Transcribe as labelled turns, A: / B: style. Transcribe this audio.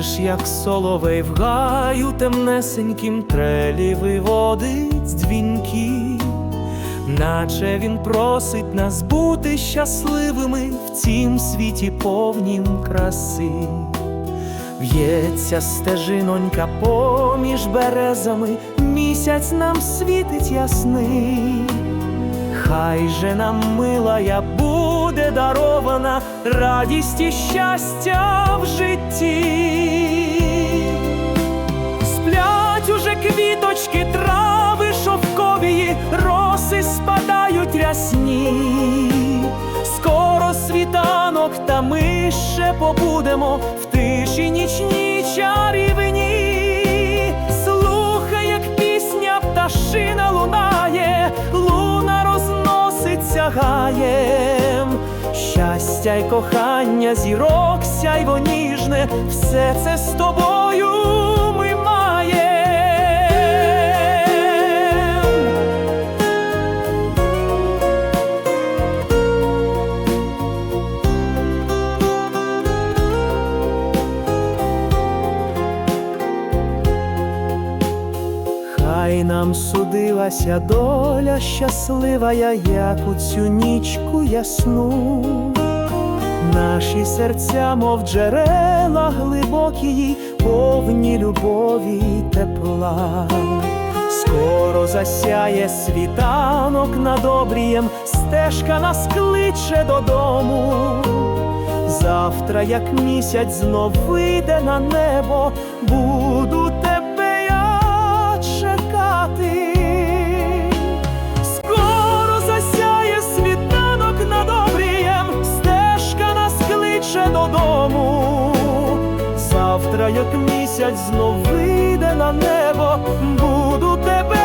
A: Чуєш, як соловей в гаю темнесеньким трелі виводить дзвінки, наче він просить нас бути щасливими в цім світі повнім краси. В'ється стежинонька поміж березами, місяць нам світить ясний. Хай же нам милая буде дарована радість і щастя в житті. Квіточки, трави шовковії, роси спадають рясні. Скоро світанок, та ми ще побудемо в тиші нічній чарівні. Слухай, як пісня пташина лунає, луна розноситься гаєм. Щастя й кохання, зірок сяйво ніжне, все це з тобою Хай нам судилася доля щаслива, як у цю нічку ясну. Наші серця, мов джерела глибокі, повні любові й тепла. Скоро засяє світанок над обрієм, стежка нас кличе додому. Завтра, як місяць знов вийде на небо, як місяць знов вийде на небо, буду тебе